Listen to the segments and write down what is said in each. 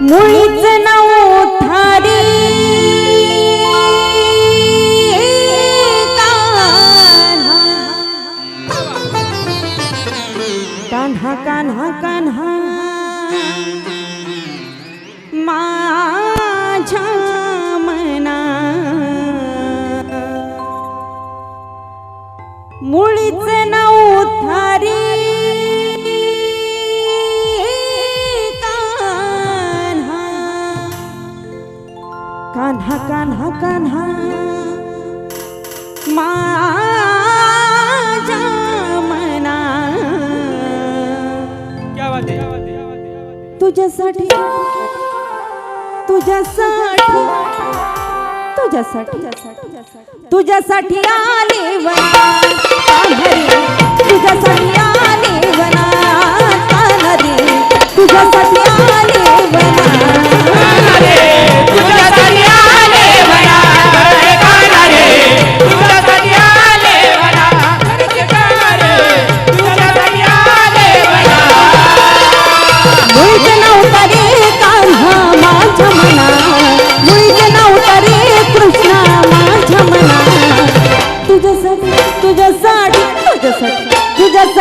मुळीच नऊ थारी कान्हा कान्हा कान्हा. माझ्या मना मुळीच नऊ थारी कान्हा कान्हा मना. तुझ्यासाठी तुझ्यासाठी तुझ्यासाठी तुझ्यासाठी तुझ्यासाठी तुझ्यासाठी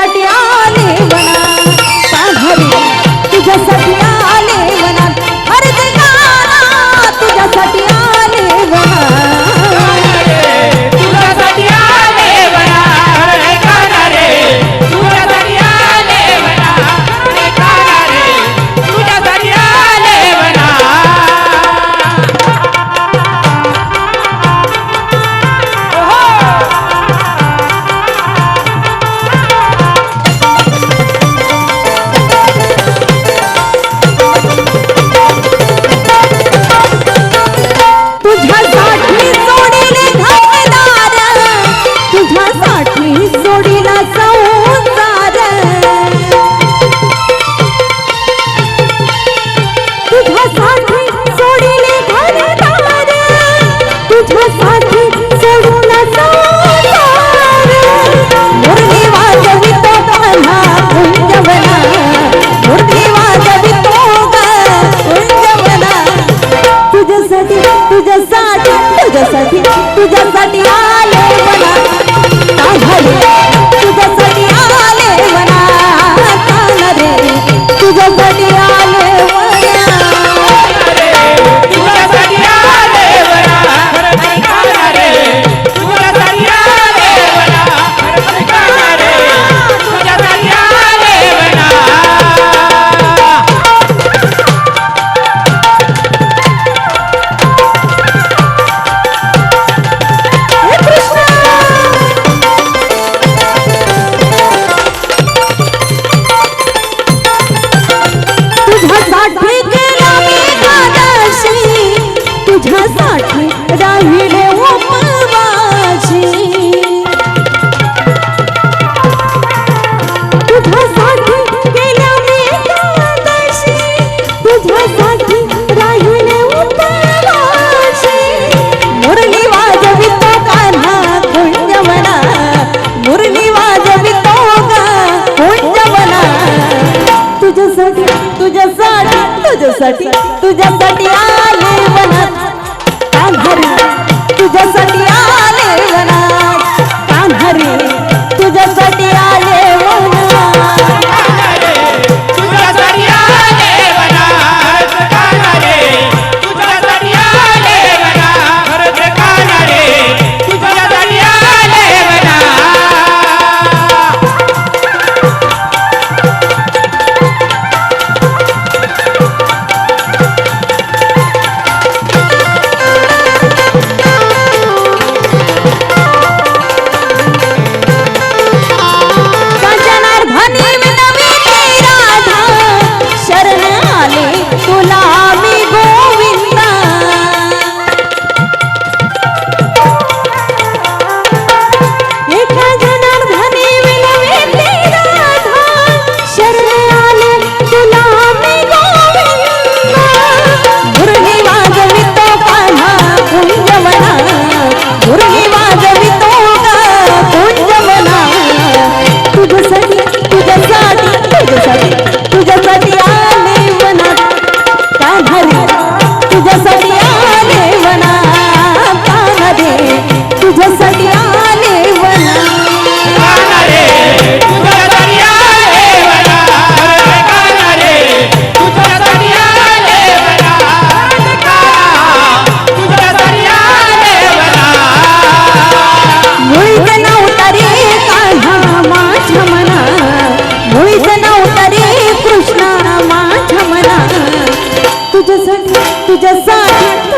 ఒకటి तुझ्यासाठी तुझ्यासाठी राहिले तुझ्यासाठी तुझ्यासाठी तुझ्यासाठी तुझ्यासाठी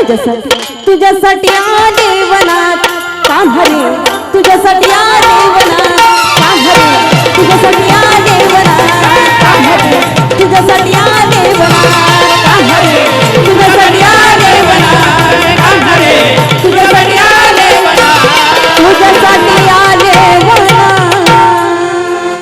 तुझ्यासाठी तुझ्यासाठी आले वनात कान्हारे तुझ्यासाठी आले वनात कान्हारे तुझ्यासाठी आले वनात कान्हारे तुझ्यासाठी आले